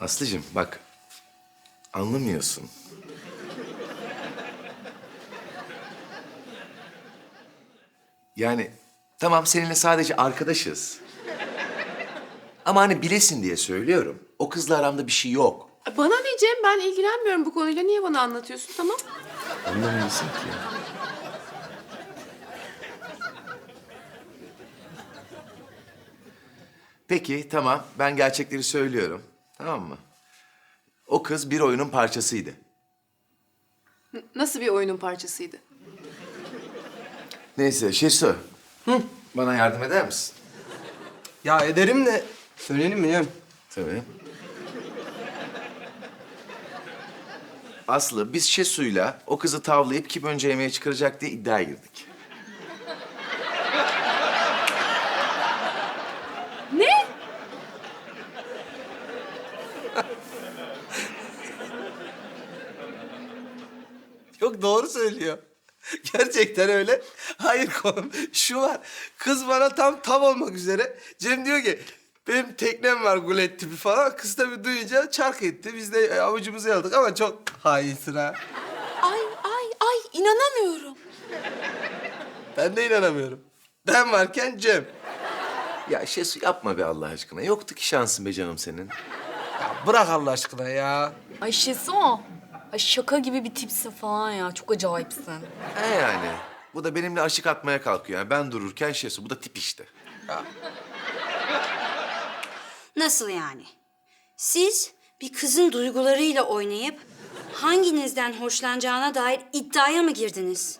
Aslıcığım bak. Anlamıyorsun. Yani tamam seninle sadece arkadaşız. Ama hani bilesin diye söylüyorum. O kızla aramda bir şey yok. Bana ne Cem? Ben ilgilenmiyorum bu konuyla. Niye bana anlatıyorsun? Tamam. Anlamıyorsun ki. Peki tamam ben gerçekleri söylüyorum. Tamam mı? O kız bir oyunun parçasıydı. N- Nasıl bir oyunun parçasıydı? Neyse Şesu. Bana yardım eder misin? Ya ederim de söyleyelim mi ya? Tabii. Aslı biz Şesu'yla o kızı tavlayıp kim önce yemeğe çıkaracak diye iddiaya girdik. Ne? Yok doğru söylüyor. Gerçekten öyle. Hayır konum şu var. Kız bana tam tav olmak üzere. Cem diyor ki benim teknem var gulet tipi falan. Kız tabii duyunca çark etti. Biz de avucumuzu yaladık ama çok hainsin ha. Ay ay ay inanamıyorum. Ben de inanamıyorum. Ben varken Cem. Ya Şesu yapma be Allah aşkına. Yoktu ki şansın be canım senin. Ya bırak Allah aşkına ya. Ay Şesu. Ay şaka gibi bir tipsin falan ya. Çok acayipsin. He yani. Bu da benimle aşık atmaya kalkıyor. Yani ben dururken Şesu. Bu da tip işte. Nasıl yani? Siz bir kızın duygularıyla oynayıp hanginizden hoşlanacağına dair iddiaya mı girdiniz?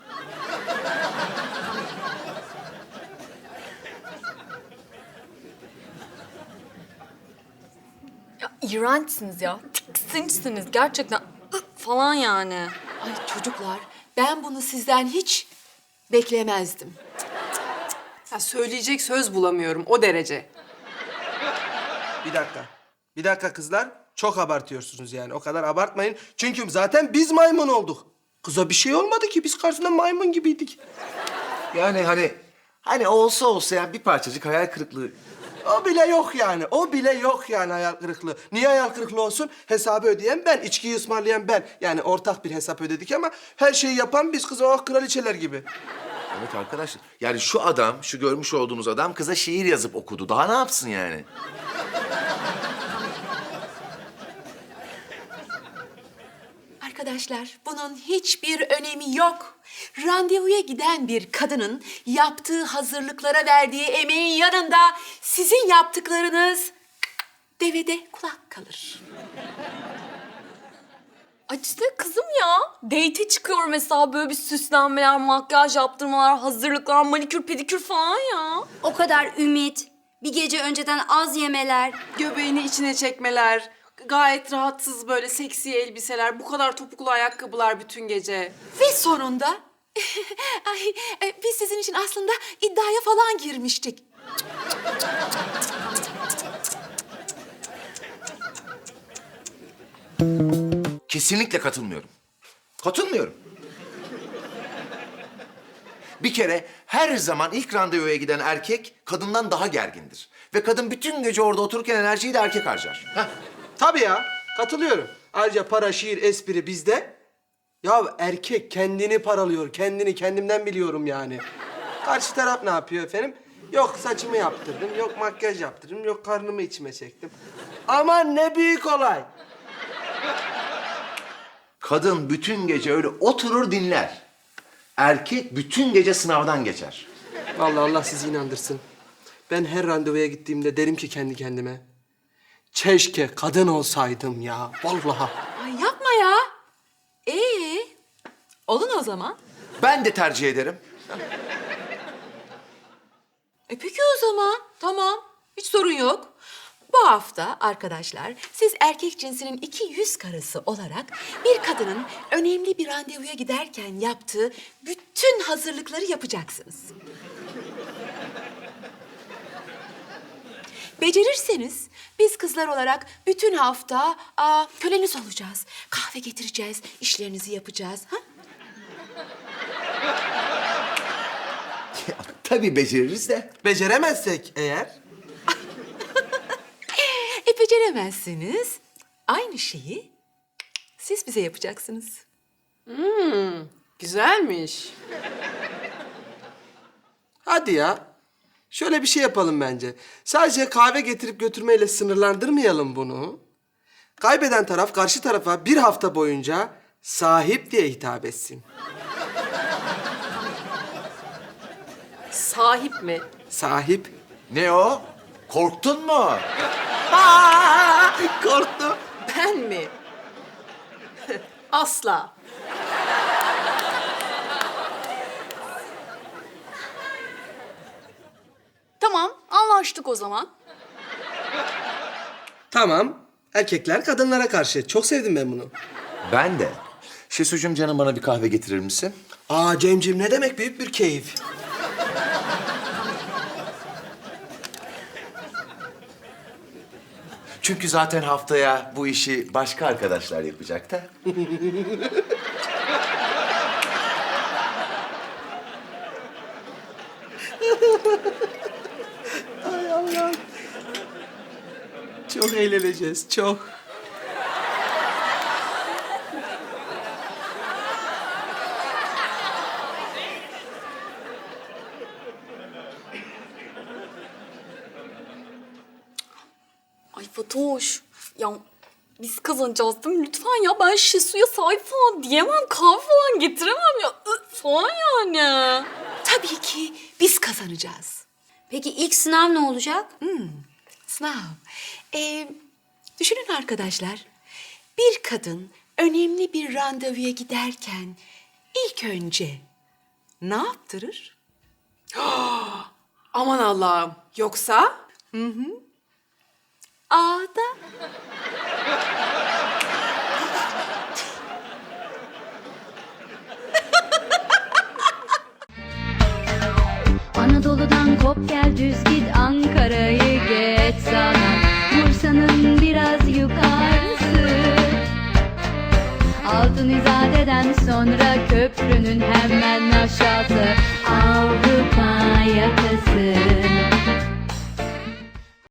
Ya iğrençsiniz ya. Tiksinçsiniz gerçekten. Falan yani. Ay çocuklar, ben bunu sizden hiç beklemezdim. Ya söyleyecek söz bulamıyorum o derece. Bir dakika. Bir dakika kızlar. Çok abartıyorsunuz yani. O kadar abartmayın. Çünkü zaten biz maymun olduk. Kıza bir şey olmadı ki. Biz karşısında maymun gibiydik. Yani hani... Hani olsa olsa yani bir parçacık hayal kırıklığı. O bile yok yani. O bile yok yani hayal kırıklığı. Niye hayal kırıklığı olsun? Hesabı ödeyen ben, içkiyi ısmarlayan ben. Yani ortak bir hesap ödedik ama her şeyi yapan biz kız oh kraliçeler gibi. Evet arkadaşlar. Yani şu adam, şu görmüş olduğunuz adam kıza şiir yazıp okudu. Daha ne yapsın yani? Arkadaşlar bunun hiçbir önemi yok. Randevuya giden bir kadının yaptığı hazırlıklara verdiği emeğin yanında sizin yaptıklarınız devede kulak kalır. İşte kızım ya. Date'e çıkıyor mesela böyle bir süslenmeler, makyaj yaptırmalar, hazırlıklar, manikür, pedikür falan ya. O kadar ümit, bir gece önceden az yemeler. Göbeğini içine çekmeler, gayet rahatsız böyle seksi elbiseler, bu kadar topuklu ayakkabılar bütün gece. Ve sonunda ay, e, biz sizin için aslında iddiaya falan girmiştik. Kesinlikle katılmıyorum. Katılmıyorum. Bir kere her zaman ilk randevuya giden erkek kadından daha gergindir. Ve kadın bütün gece orada otururken enerjiyi de erkek harcar. Heh. Tabii ya. Katılıyorum. Ayrıca para, şiir, espri bizde. Ya erkek kendini paralıyor. Kendini kendimden biliyorum yani. Karşı taraf ne yapıyor efendim? Yok saçımı yaptırdım, yok makyaj yaptırdım, yok karnımı içime çektim. Aman ne büyük olay. Kadın bütün gece öyle oturur dinler. Erkek bütün gece sınavdan geçer. Vallahi Allah sizi inandırsın. Ben her randevuya gittiğimde derim ki kendi kendime. Keşke kadın olsaydım ya. Vallahi. Ay yapma ya. Ee, olun o zaman. Ben de tercih ederim. E peki o zaman. Tamam. Hiç sorun yok. Bu hafta arkadaşlar siz erkek cinsinin iki yüz karısı olarak bir kadının önemli bir randevuya giderken yaptığı bütün hazırlıkları yapacaksınız. Becerirseniz biz kızlar olarak bütün hafta aa, köleniz olacağız. Kahve getireceğiz, işlerinizi yapacağız. Ha? Tabii beceririz de. Beceremezsek eğer E beceremezsiniz. aynı şeyi siz bize yapacaksınız. Güzelmiş. Hadi ya. Şöyle bir şey yapalım bence. Sadece kahve getirip götürmeyle sınırlandırmayalım bunu. Kaybeden taraf karşı tarafa bir hafta boyunca sahip diye hitap etsin. Sahip mi? Sahip. Ne o? Korktun mu? Korktum. Ben mi? Asla. Tamam anlaştık o zaman. Tamam. Erkekler kadınlara karşı. Çok sevdim ben bunu. Ben de. Şesucuğum canım bana bir kahve getirir misin? Aa Cemcim ne demek büyük bir keyif. Çünkü zaten haftaya bu işi başka arkadaşlar yapacak da. Çok eğleneceğiz. Çok. Ay Fatoş. Ya biz kazanacağız değil mi? Lütfen ya ben Şesu'ya sahip falan diyemem. Kahve falan getiremem ya. Ih, falan yani. Tabii ki biz kazanacağız. Peki ilk sınav ne olacak? Sınav. Ee, düşünün arkadaşlar. Bir kadın önemli bir randevuya giderken ilk önce ne yaptırır? Aman Allah'ım. Yoksa? A'da Anadolu'dan sonra köprünün hemen aşağısı. Avrupa yakası.